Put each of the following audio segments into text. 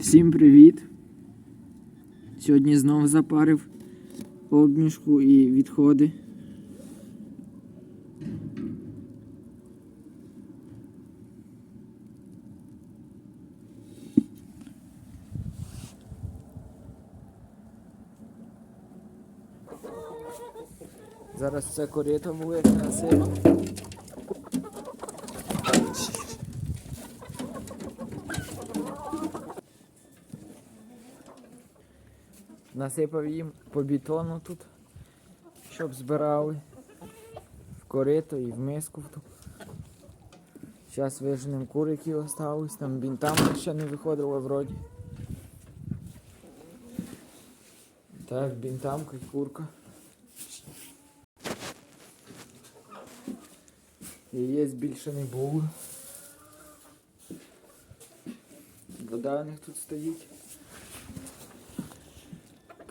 Всім привіт! Сьогодні знову запарив обмішку і відходи. Зараз це корито велике насилу. Насипав їм по бетону тут, щоб збирали в корито і в миску. Зараз виженемо кур, які остались, там бінтам ще не виходило вроді. Так, бінтамка і курка. Яєць більше не було. Вода у них тут стоїть.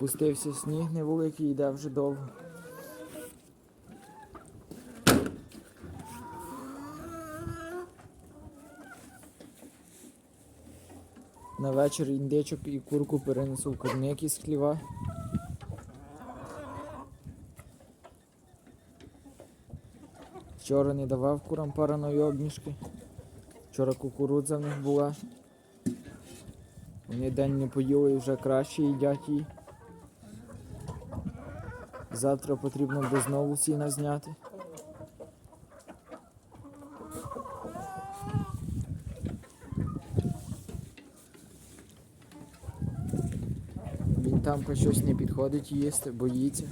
Пустився сніг невеликий, йде вже довго. На вечір індичок і курку перенесу в курник із хліва. Вчора не давав курам параної обніжки. Вчора кукурудза в них була. Вони день не поїли і вже краще їдять її. Завтра потрібно буде знову сіна зняти. Він там щось не підходить їсти, боїться.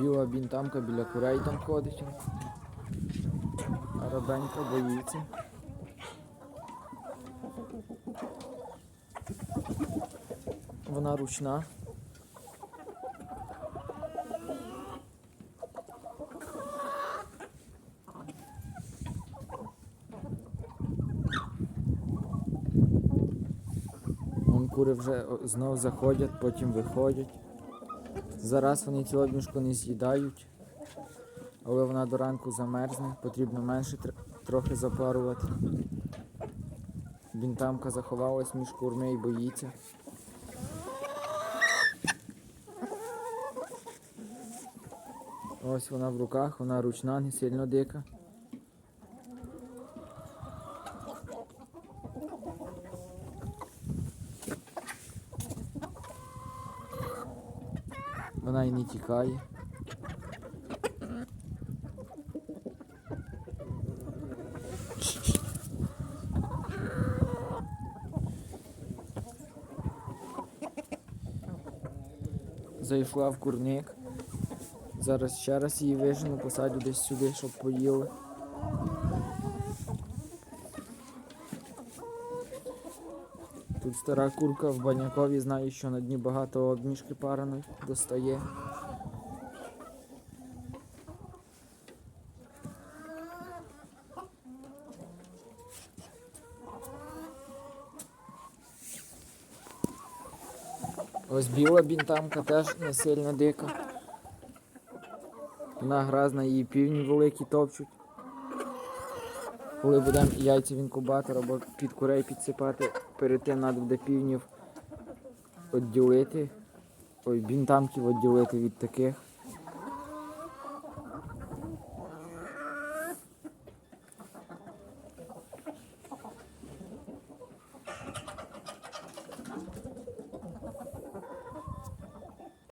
Біла бінтамка біля курей там ходить. А рабенька боїться. Вона ручна. Вон кури вже знов заходять, потім виходять. Зараз вони цю обмішку не з'їдають, але вона до ранку замерзне, потрібно менше тр- трохи запарувати. Бінтамка заховалась між курми і боїться. Ось вона в руках, вона ручна, не сильно дика. Вона і не тікає. Зайшла в курник. Зараз ще раз її вижену, посадю десь сюди, щоб поїли. Тут стара курка в банякові знає, що на дні багато обніжки параної достає. Ось біла бінтамка теж не сильно дика. Вона гразна, її півні великі топчуть. Коли будемо яйця в інкубатор або під курей підсипати, перед тим треба буде півнів відділити. Ой, бінтамків відділити від таких.